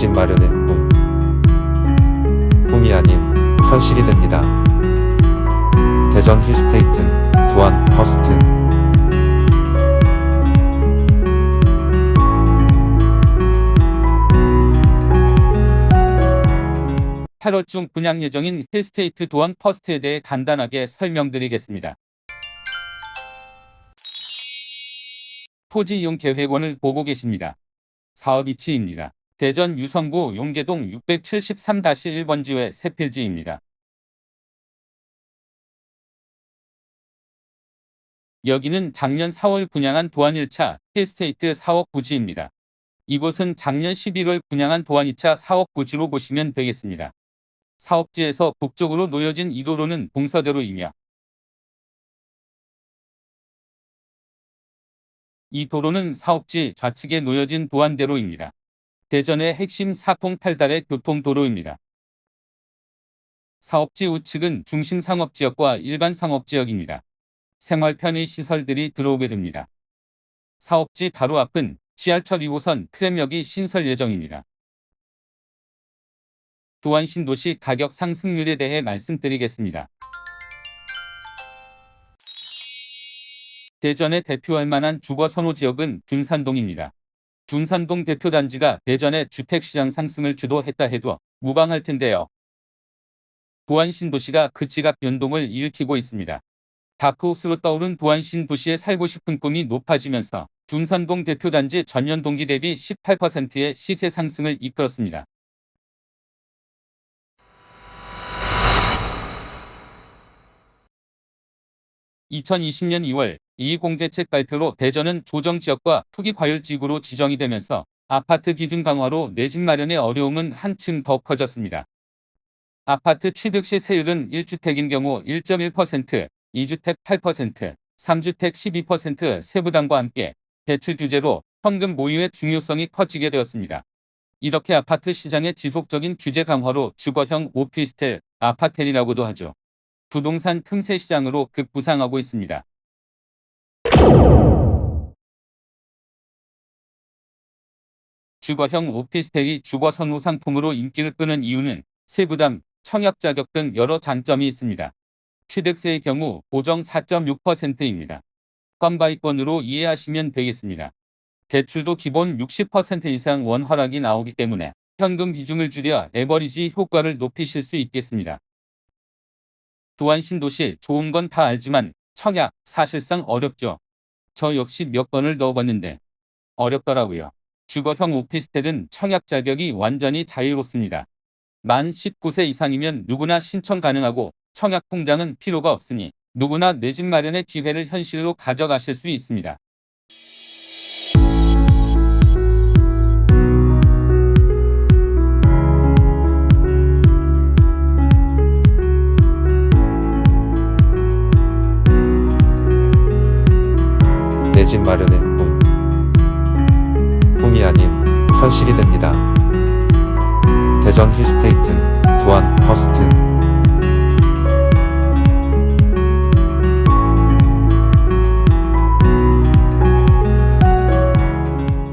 집 마련은 꿈. 꿈이 아닌 현실이 됩니다. 대전 힐스테이트, 도안 퍼스트. 팔월중 분양 예정인 힐스테이트 도안 퍼스트에 대해 간단하게 설명드리겠습니다. 토지 이용 계획원을 보고 계십니다. 사업 위치입니다. 대전 유성구 용계동 673-1번지회 세필지입니다. 여기는 작년 4월 분양한 도안 1차 힐스테이트 사업 부지입니다. 이곳은 작년 11월 분양한 도안 2차 사업 부지로 보시면 되겠습니다. 사업지에서 북쪽으로 놓여진 이 도로는 봉서대로이며 이 도로는 사업지 좌측에 놓여진 도안대로입니다. 대전의 핵심 4통팔달의 교통도로입니다. 사업지 우측은 중심 상업지역과 일반 상업지역입니다. 생활 편의 시설들이 들어오게 됩니다. 사업지 바로 앞은 지하철 2호선 트램역이 신설 예정입니다. 또한 신도시 가격 상승률에 대해 말씀드리겠습니다. 대전에 대표할 만한 주거 선호 지역은 둔산동입니다. 둔산동 대표 단지가 대전의 주택시장 상승을 주도했다 해도 무방할 텐데요. 보안 신도시가 그 지각 변동을 일으키고 있습니다. 다크호스로 떠오른 보안 신도시에 살고 싶은 꿈이 높아지면서 둔산동 대표 단지 전년 동기 대비 18%의 시세 상승을 이끌었습니다. 2020년 2월 이익공대책 발표로 대전은 조정지역과 투기과열지구로 지정이 되면서 아파트 기준 강화로 내 집 마련의 어려움은 한층 더 커졌습니다. 아파트 취득 시 세율은 1주택인 경우 1.1%, 2주택 8%, 3주택 12% 세부담과 함께 대출 규제로 현금 모유의 중요성이 커지게 되었습니다. 이렇게 아파트 시장의 지속적인 규제 강화로 주거형 오피스텔, 아파텔이라고도 하죠. 부동산 틈새 시장으로 급부상하고 있습니다. 주거형 오피스텔이 주거 선호 상품으로 인기를 끄는 이유는 세부담, 청약 자격 등 여러 장점이 있습니다. 취득세의 경우 보정 4.6%입니다. 건바이권으로 이해하시면 되겠습니다. 대출도 기본 60% 이상 원활하게 나오기 때문에 현금 비중을 줄여 레버리지 효과를 높이실 수 있겠습니다. 또한 신도시 좋은 건 다 알지만 청약 사실상 어렵죠. 저 역시 몇 번을 넣어봤는데 어렵더라고요. 주거형 오피스텔은 청약 자격이 완전히 자유롭습니다. 만 19세 이상이면 누구나 신청 가능하고 청약 통장은 필요가 없으니 누구나 내 집 마련의 기회를 현실로 가져가실 수 있습니다. 내 집 마련은 꿈. 꿈이 아닌 현실이 됩니다. 대전 힐스테이트, 도안 퍼스트.